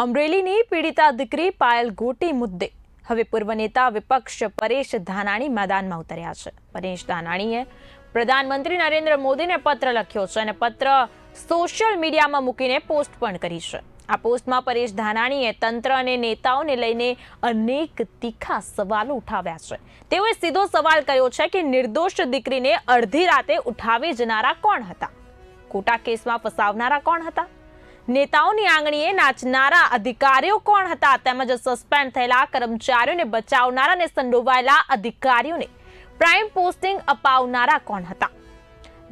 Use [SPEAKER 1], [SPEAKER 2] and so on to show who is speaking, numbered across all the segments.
[SPEAKER 1] અમરેલીની પીડિતા દીકરી પાયલ ગોટી મુદ્દે. હવે પૂર્વ નેતા વિપક્ષ પરેશ ધાનાણી મેદાનમાં ઉતર્યા છે. પરેશ ધાનાણીએ પ્રધાનમંત્રી નરેન્દ્ર મોદીને પત્ર લખ્યો છે અને પત્ર સોશિયલ મીડિયામાં મૂકીને પોસ્ટ પણ કરી છે. આ પોસ્ટમાં પરેશ ધાનાણીએ તંત્ર અને નેતાઓને લઈને અનેક તીખા સવાલો ઉઠાવ્યા છે. તેઓએ સીધો સવાલ કર્યો છે કે નિર્દોષ દીકરીને અડધી રાતે ઉઠાવી જનારા કોણ હતા? ખોટા કેસમાં ફસાવનારા કોણ હતા? નેતાઓની આંગણીએ નાચનારા અધિકારીઓ કોણ હતા તેમજ સસ્પેન્ડ થયેલા કર્મચારીઓને બચાવનારા અને સંડોવાયેલા અધિકારીઓને પ્રાઇમ પોસ્ટિંગ અપાવનારા કોણ હતા?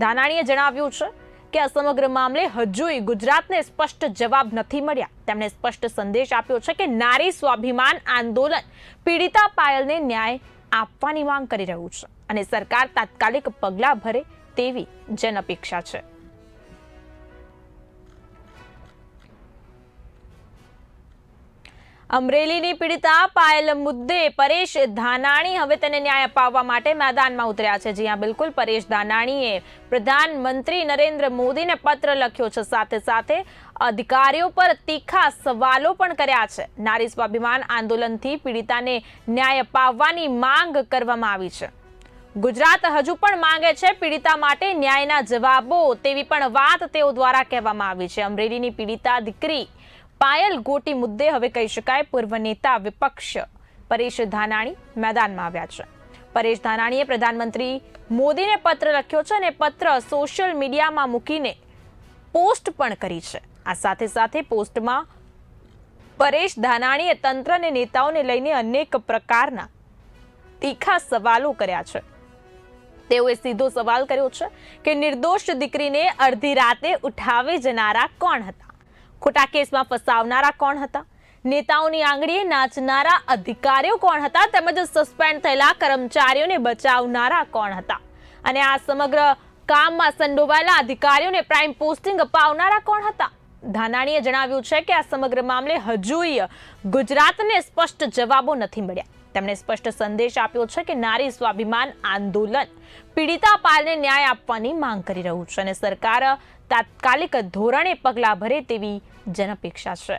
[SPEAKER 1] ધાનાણીએ જણાવ્યું છે કે આ સમગ્ર મામલે હજુય ગુજરાતને સ્પષ્ટ જવાબ નથી મળ્યા. તેમણે સ્પષ્ટ સંદેશ આપ્યો છે કે નારી સ્વાભિમાન આંદોલન પીડિતા પાયલને ન્યાય આપવાની માંગ કરી રહ્યું છે અને સરકાર તાત્કાલિક પગલાં ભરે તેવી જન અપેક્ષા છે. અમરેલીની પીડિતા પાયલ મુદ્દે પરેશ ધાનાણી હવે તેને ન્યાય અપાવવા માટે મેદાનમાં ઉતર્યા છે. જ્યાં બિલકુલ. પરેશ ધાનાણીએ પ્રધાનમંત્રી નરેન્દ્ર મોદીને પત્ર લખ્યો છે. સાથે સાથે અધિકારીઓ પર તીખા સવાલો પણ કર્યા છે. નારી સ્વાભિમાન આંદોલનથી પીડિતાને ન્યાય અપાવવાની માંગ કરવામાં આવી છે. ગુજરાત હજુ પણ માંગે છે પીડિતા માટે ન્યાયના જવાબો તેવી પણ વાત તેઓ દ્વારા કહેવામાં આવી છે. અમરેલીની પીડિતા દીકરી પાયલ ગોટી મુદ્દે હવે કહી શકાય પૂર્વ નેતા વિપક્ષ. પરેશ ધાનાણી મેદાનમાં આવ્યા છે. પરેશ ધાનાણીએ પ્રધાનમંત્રી મોદીને પત્ર લખ્યો છે અને પત્ર સોશિયલ મીડિયામાં મૂકીને પોસ્ટ પણ કરી છે. આ સાથે સાથે પોસ્ટમાં પરેશ ધાનાણીએ તંત્ર અને નેતાઓને લઈને અનેક પ્રકારના તીખા સવાલો કર્યા છે. તેઓએ સીધો સવાલ કર્યો છે કે નિર્દોષ દીકરીને અડધી રાતે ઉઠાવી જનારા કોણ હતા? ખોટા કેસમાં ફસાવનારા કોણ હતા? નેતાઓની આંગળીએ નાચનારા અધિકારીઓ કોણ હતા? તેમજ સસ્પેન્ડ થયેલા કર્મચારીઓને બચાવનારા કોણ હતા? અને આ સમગ્ર કામમાં સંડોવાયેલા અધિકારીઓને પ્રાઇમ પોસ્ટિંગ અપાવનારા કોણ હતા? ધાનાણીએ જણાવ્યું છે કે આ સમગ્ર મામલે હજુય ગુજરાતને સ્પષ્ટ જવાબો નથી મળ્યા. તેમણે સ્પષ્ટ સંદેશ આપ્યો છે કે નારી સ્વાભિમાન આંદોલન પીડિતા પાલને ન્યાય આપવાની માંગ કરી રહ્યું છે અને સરકાર તાત્કાલિક ધોરણે પગલાં ભરે તેવી જનઅપેક્ષા છે.